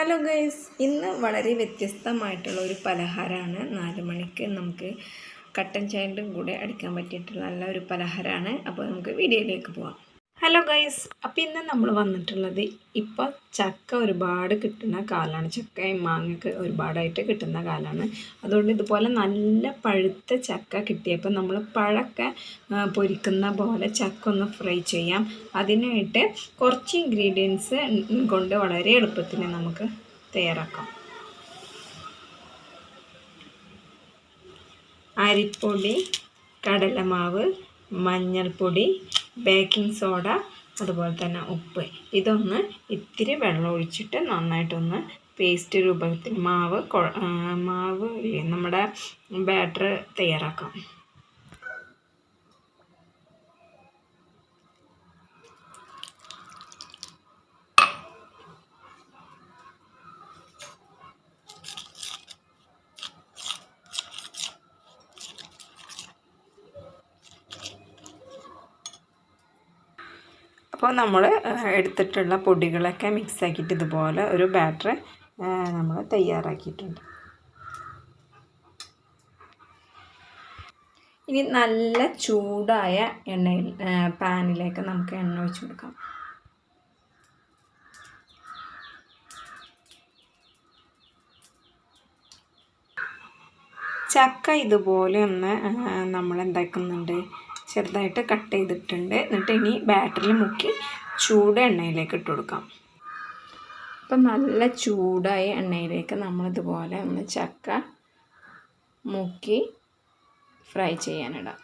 Hello guys ഇന്ന് വളരെ വ്യത്യസ്തമായിട്ടുള്ള ഒരു പലഹാരമാണ്. നാല് മണിക്ക് നമുക്ക് കട്ടൻ ചായന്റെ കൂടെ അടിക്കാൻ പറ്റിയിട്ടുള്ള നല്ല ഒരു പലഹാരമാണ്. അപ്പോൾ നമുക്ക് വീഡിയോയിലേക്ക് പോവാം. ഹലോ ഗൈസ് അപ്പോൾ ഇന്ന് നമ്മൾ വന്നിട്ടുള്ളത് ഇപ്പോൾ ചക്ക ഒരുപാട് കിട്ടുന്ന കാലമാണ് ചക്കയും മാങ്ങയൊക്കെ ഒരുപാടായിട്ട് കിട്ടുന്ന കാലമാണ് അതുകൊണ്ട് ഇതുപോലെ നല്ല പഴുത്ത ചക്ക കിട്ടിയപ്പോൾ നമ്മൾ പഴക്കെ പൊരിക്കുന്ന പോലെ ചക്ക ഒന്ന് ഫ്രൈ ചെയ്യാം. അതിനായിട്ട് കുറച്ച് ഇൻഗ്രീഡിയൻസ് കൊണ്ട് വളരെ എളുപ്പത്തിൽ നമുക്ക് തയ്യാറാക്കാം. അരിപ്പൊടി കടലമാവ് മഞ്ഞൾപ്പൊടി ബേക്കിംഗ് സോഡ അതുപോലെ തന്നെ ഉപ്പ്. ഇതൊന്ന് ഇത്തിരി വെള്ളം ഒഴിച്ചിട്ട് നന്നായിട്ടൊന്ന് പേസ്റ്റ് രൂപത്തിൽ മാവ് മാവ് നമ്മുടെ ബാറ്റർ തയ്യാറാക്കാം. അപ്പോൾ നമ്മൾ എടുത്തിട്ടുള്ള പൊടികളൊക്കെ മിക്സ് ആക്കിയിട്ട് ഇതുപോലെ ഒരു ബാറ്റർ നമ്മൾ തയ്യാറാക്കിയിട്ടുണ്ട്. ഇനി നല്ല ചൂടായ എണ്ണയിൽ പാനിലേക്ക് നമുക്ക് എണ്ണ ഒഴിച്ച് കൊടുക്കാം. ചക്ക ഇതുപോലെ ഒന്ന് നമ്മൾ എന്താക്കുന്നുണ്ട്? ചെറുതായിട്ട് കട്ട് ചെയ്തിട്ടുണ്ട്. എന്നിട്ട് ഇനി ബാറ്ററിൽ മുക്കി ചൂട് എണ്ണയിലേക്ക് ഇട്ട് കൊടുക്കാം. അപ്പം നല്ല ചൂടായ എണ്ണയിലേക്ക് നമ്മളിതുപോലെ ഒന്ന് ചക്ക മുക്കി ഫ്രൈ ചെയ്യാനിടാം.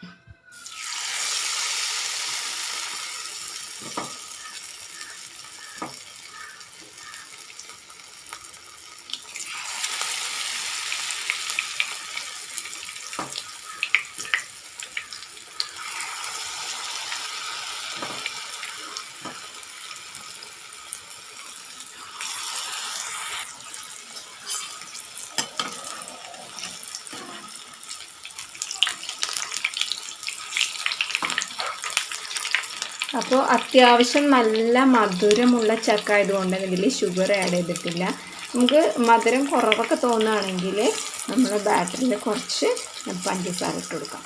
അപ്പോൾ അത്യാവശ്യം നല്ല മധുരമുള്ള ചക്ക ആയതുകൊണ്ട് ഇതിൽ ഷുഗർ ആഡ് ചെയ്തിട്ടില്ല. നമുക്ക് മധുരം കുറവൊക്കെ തോന്നുകയാണെങ്കിൽ നമ്മൾ ബാറ്ററിൽ കുറച്ച് പഞ്ചസാര ഇട്ട് കൊടുക്കാം.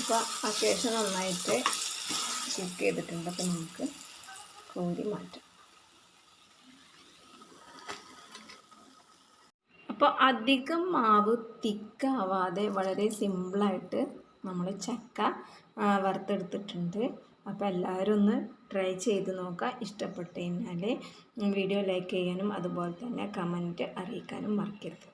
അപ്പോൾ അത്യാവശ്യം നന്നായിട്ട് കുക്ക് ചെയ്തിട്ടുണ്ട് അപ്പോൾ നമുക്ക്. കോരി മാറ്റാം. അപ്പോൾ അധികം മാവ് തിക്കാവാതെ വളരെ സിമ്പിളായിട്ട് നമ്മൾ ചക്ക വറുത്തെടുത്തിട്ടുണ്ട്. അപ്പോൾ എല്ലാവരും ഒന്ന് ട്രൈ ചെയ്ത് നോക്കുക. ഇഷ്ടപ്പെട്ടു കഴിഞ്ഞാൽ വീഡിയോ ലൈക്ക് ചെയ്യാനും അതുപോലെ തന്നെ കമന്റ് അറിയിക്കാനും മറക്കരുത്.